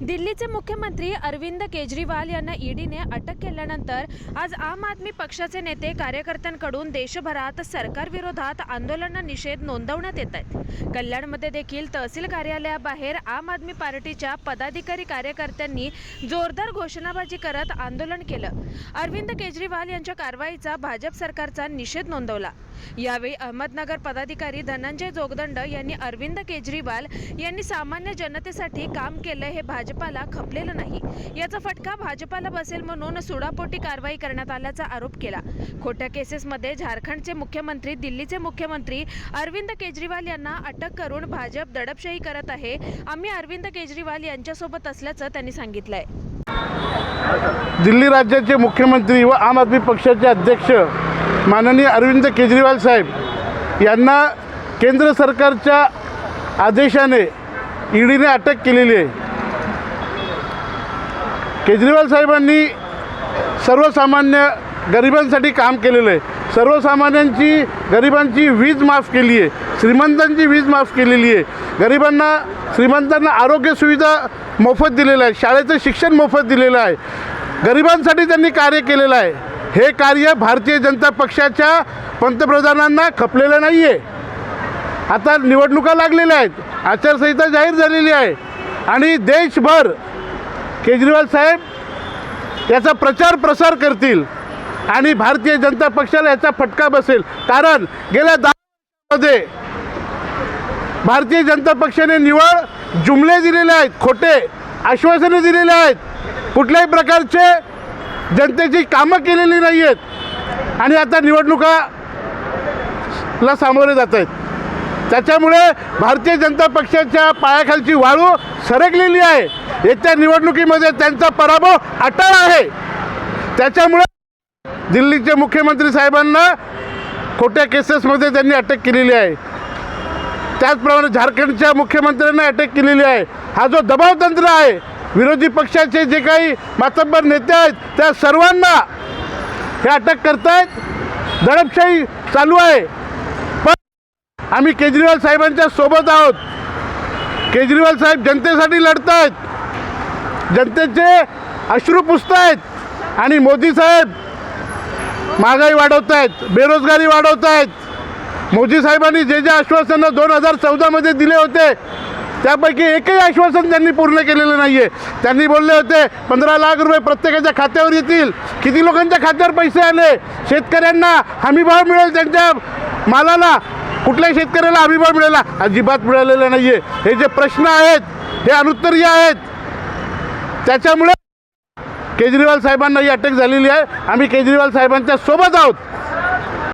दिल्लीचे मुख्यमंत्री अरविंद केजरीवाल यांना ईडीने अटक केल्यानंतर आज आम आदमी पक्षाचे नेते कार्यकर्त्यांकडून देशभरात सरकारविरोधात आंदोलन निषेध नोंदवण्यात येत आहेत. कल्याणमध्ये देखील तहसील कार्यालयाबाहेर आम आदमी पार्टीच्या पदाधिकारी कार्यकर्त्यांनी जोरदार घोषणाबाजी करत आंदोलन केलं. अरविंद केजरीवाल यांच्या कारवाईचा भाजप सरकारचा निषेध नोंदवला. यावेळी अहमदनगर पदाधिकारी धनंजय जोगदंड यांनी अरविंद केजरीवाल यांनी सामान्य जनतेसाठी काम केलं हे भाजपाला खपलेलं नाही. याचा फटका भाजपाला बसेल म्हणून सुडापोटी कारवाई करण्यात आल्याचा आरोप केला. खोट्या केसेसमध्ये झारखंडचे मुख्यमंत्री दिल्लीचे मुख्यमंत्री अरविंद केजरीवाल यांना अटक करून भाजप दडपशाही करत आहे. आम्ही अरविंद केजरीवाल यांच्यासोबत असल्याचं त्यांनी सांगितलंय. दिल्ली राज्याचे मुख्यमंत्री व आम आदमी पक्षाचे अध्यक्ष माननीय अरविंद केजरीवाल साहेब यांना केंद्र सरकारच्या आदेशाने ईडीने अटक केलेली आहे. केजरीवाल साहेबांनी सर्वसामान्य गरिबांसाठी काम केलेलं आहे. सर्वसामान्यांची गरिबांची वीज माफ केली आहे. श्रीमंतांची वीज माफ केलेली आहे. गरिबांना श्रीमंतांना आरोग्य सुविधा मोफत दिलेलं आहे शाळेचं शिक्षण मोफत दिलेलं आहे. गरिबांसाठी त्यांनी कार्य केलेलं आहे. हे कार्य भारतीय जनता पक्षाच्या पंतप्रधानांना खपलेलं नाही आहे आता निवडणुका लागलेल्या आहेत. आचारसंहिता जाहीर झालेली आहे. आणि देशभर केजरीवाल साहेब याचा प्रचार प्रसार करतील आणि भारतीय जनता पक्षाला याचा फटका बसेल. कारण गेल्या दहामध्ये भारतीय जनता पक्षाने निवड जुमले दिलेले आहेत खोटे आश्वासने दिलेले आहेत. कुठल्याही प्रकारचे जनतेची कामं केलेली नाही आहेत आणि आता निवडणुका ला सामोरे जात आहेत. त्याच्यामुळे भारतीय जनता पक्षाच्या पायाखालची वाळू सरकलेली आहे. येत्या निवडणुकीमध्ये त्यांचा पराभव अटळ आहे. त्याच्यामुळे दिल्लीचे मुख्यमंत्री साहेबांना खोट्या केसेसमध्ये त्यांनी अटक केलेली आहे. त्याचप्रमाणे झारखंडच्या मुख्यमंत्र्यांना अटक केलेली आहे. हा जो दबाव तंत्र आहे विरोधी पक्षाचे जे काही मातब्बर नेते आहेत त्या सर्वांना हे अटक करतायत. दडपशाही चालू आहे. आम्ही केजरीवाल साहेबांच्या सोबत आहोत. केजरीवाल साहेब जनतेसाठी लढत आहेत जनतेचे अश्रू पुसत आहेत आणि मोदी साहेब महागाई वाढवत आहेत बेरोजगारी वाढवत आहेत मोदी साहेबांनी जे जे आश्वासनं दोन हजार चौदामध्ये दिले होते त्यापैकी एकही आश्वासन त्यांनी पूर्ण केलेलं नाही आहे त्यांनी बोलले होते पंधरा लाख रुपये प्रत्येकाच्या खात्यावर येतील. किती लोकांच्या खात्यावर पैसे आले? शेतकऱ्यांना हमीभाव मिळेल त्यांच्या मालाला. कुठल्याही शेतकऱ्याला अभिमान मिळाला अजिबात मिळालेला नाही आहे हे जे प्रश्न आहेत हे अनुत्तरीय आहेत. त्याच्यामुळे केजरीवाल साहेबांना ही अटक झालेली आहे. आम्ही केजरीवाल साहेबांच्या सोबत आहोत.